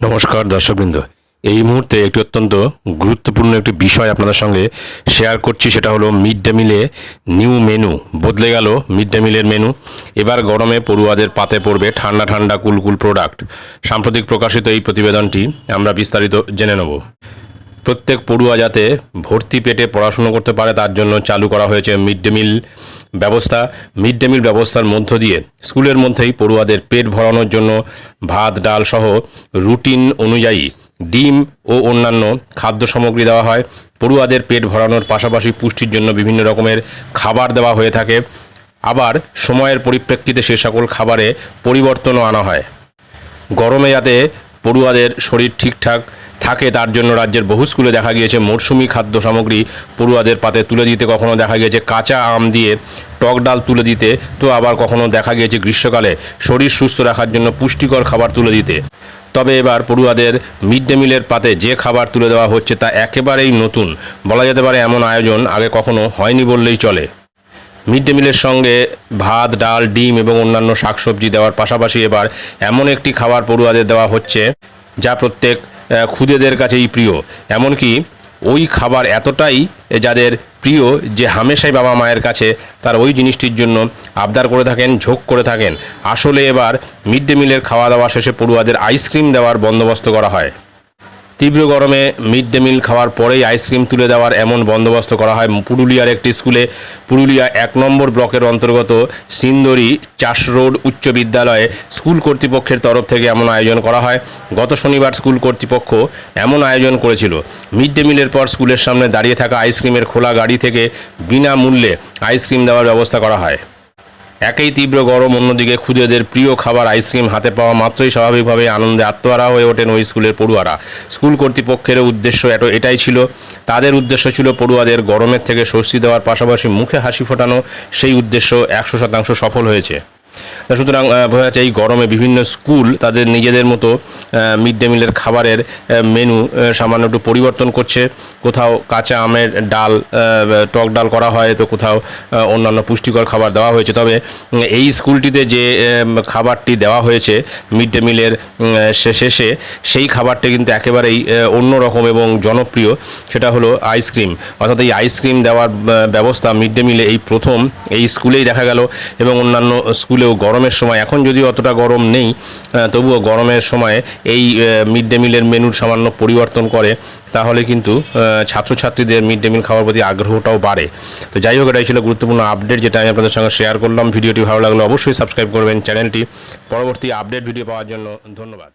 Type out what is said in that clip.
নমস্কার দর্শকবৃন্দ। এই মুহূর্তে একটি অত্যন্ত গুরুত্বপূর্ণ একটি বিষয় আপনাদের সঙ্গে শেয়ার করছি, সেটা হলো মিড ডে মিলে নিউ মেনু বদলে গেল মিড ডে মিলের মেনু এবার গরমে পড়ুয়াদের পাতে পড়বে ঠান্ডা ঠান্ডা কুলকুল প্রোডাক্ট সাম্প্রতিক প্রকাশিত এই প্রতিবেদনটি আমরা বিস্তারিত জেনে নেব। প্রত্যেক পড়ুয়া যাতে ভর্তি পেটে পড়াশুনো করতে পারে, তার জন্য চালু করা হয়েছে মিড ডে মিল ব্যবস্থা মিড ডে মিল ব্যবস্থার মধ্য দিয়ে স্কুলের মধ্যেই পড়ুয়াদের পেট ভরানোর জন্য ভাত, ডাল সহ রুটিন অনুযায়ী ডিম ও অন্যান্য খাদ্য সামগ্রী দেওয়া হয়। পড়ুয়াদের পেট ভরানোর পাশাপাশি পুষ্টির জন্য বিভিন্ন রকমের খাবার দেওয়া হয়ে থাকে। আবার সময়ের পরিপ্রেক্ষিতে সে সকল খাবারে পরিবর্তনও আনা হয়। গরমে যাতে পড়ুয়াদের শরীর ঠিকঠাক থাকে, তার জন্য রাজ্যের বহু স্কুলে দেখা গিয়েছে মরশুমি খাদ্য সামগ্রী পড়ুয়াদের পাতে তুলে দিতে কখনো দেখা গিয়েছে কাঁচা আম দিয়ে টক ডাল তুলে দিতে, তো আবার কখনো দেখা গিয়েছে গ্রীষ্মকালে শরীর সুস্থ রাখার জন্য পুষ্টিকর খাবার তুলে দিতে। তবে এবার পড়ুয়াদের মিড ডে মিলের পাতে যে খাবার তুলে দেওয়া হচ্ছে তা একেবারেই নতুন। বলা যেতে পারে এমন আয়োজন আগে কখনো হয়নি বললেই চলে। মিড ডে মিলের সঙ্গে ভাত, ডাল, ডিম এবং অন্যান্য শাকসবজি দেওয়ার পাশাপাশি এবার এমন একটি খাবার পড়ুয়াদের দেওয়া হচ্ছে, যা প্রত্যেক খুদেদের কাছেই প্রিয়। এমনকি ওই খাবার এতটাই যাদের প্রিয় যে হামেশাই বাবা মায়ের কাছে তার ওই জিনিসটির জন্য আবদার করে থাকেন, ঝোঁক করে থাকেন। আসলে এবার মিড ডে মিলের খাওয়া দাওয়া শেষে পড়ুয়াদের আইসক্রিম দেওয়ার বন্দোবস্ত করা হয়। তীব্র গরমে মিড ডে মিল খাওয়ার পরেই আইসক্রিম তুলে দেওয়ার এমন বন্দোবস্ত করা হয় পুরুলিয়ার একটি স্কুলে। পুরুলিয়া এক নম্বর ব্লকের অন্তর্গত সিন্দরি চাষ রোড উচ্চ বিদ্যালয়ে স্কুল কর্তৃপক্ষের তরফ থেকে এমন আয়োজন করা হয়। গত শনিবার স্কুল কর্তৃপক্ষ এমন আয়োজন করেছিল। মিড ডে মিলের পর স্কুলের সামনে দাঁড়িয়ে থাকা আইসক্রিমের খোলা গাড়ি থেকে বিনামূল্যে আইসক্রিম দেওয়ার ব্যবস্থা করা হয়। একই তীব্র গরম, অন্যদিকে খুদেদের প্রিয় খাবার, আইসক্রিম হাতে পাওয়া মাত্রই স্বাভাবিকভাবে আনন্দে আত্মহারা হয়ে ওঠেন ওই স্কুলের পড়ুয়ারা। স্কুল কর্তৃপক্ষের উদ্দেশ্য এত এটাই ছিল। তাদের উদ্দেশ্য ছিল পড়ুয়াদের গরমের থেকে স্বস্তি দেওয়ার পাশাপাশি মুখে হাসি ফোটানো। সেই উদ্দেশ্য একশো শতাংশ সফল হয়েছে। সুতরাং বোঝা যাচ্ছে এই গরমে বিভিন্ন স্কুল তাদের নিজেদের মতো মিড ডে মিলের খাবারের মেনু সামান্য একটু পরিবর্তন করছে। কোথাও কাঁচা আমের ডাল টক ডাল করা হয়, তো কোথাও অন্যান্য পুষ্টিকর খাবার দেওয়া হয়েছে। তবে এই স্কুলটিতে যে খাবারটি দেওয়া হয়েছে, মিড ডে মিলের শেষে সেই খাবারটি কিন্তু একেবারেই অন্যরকম এবং জনপ্রিয়। সেটা হলো আইসক্রিম। অর্থাৎ এই আইসক্রিম দেওয়ার ব্যবস্থা মিড ডে মিলে এই প্রথম, এই স্কুলেই দেখা গেল এবং অন্যান্য স্কুলেও গরমের সময়, এখন যদি অতটা গরম নেই তবুও গরমের সময় এই মিড ডে মিলের মেনুর সামান্য পরিবর্তন করে তাহলে কিন্তু ছাত্রছাত্রীদের মিড ডে মিল খাওয়ার প্রতি আগ্রহটাও বাড়ে। তো যাই হোক, এটাই ছিল গুরুত্বপূর্ণ আপডেট, যেটা আমি আপনাদের সঙ্গে শেয়ার করলাম। ভিডিওটি ভালো লাগলে অবশ্যই সাবস্ক্রাইব করবেন চ্যানেলটি। পরবর্তী আপডেট ভিডিও পাওয়ার জন্য ধন্যবাদ।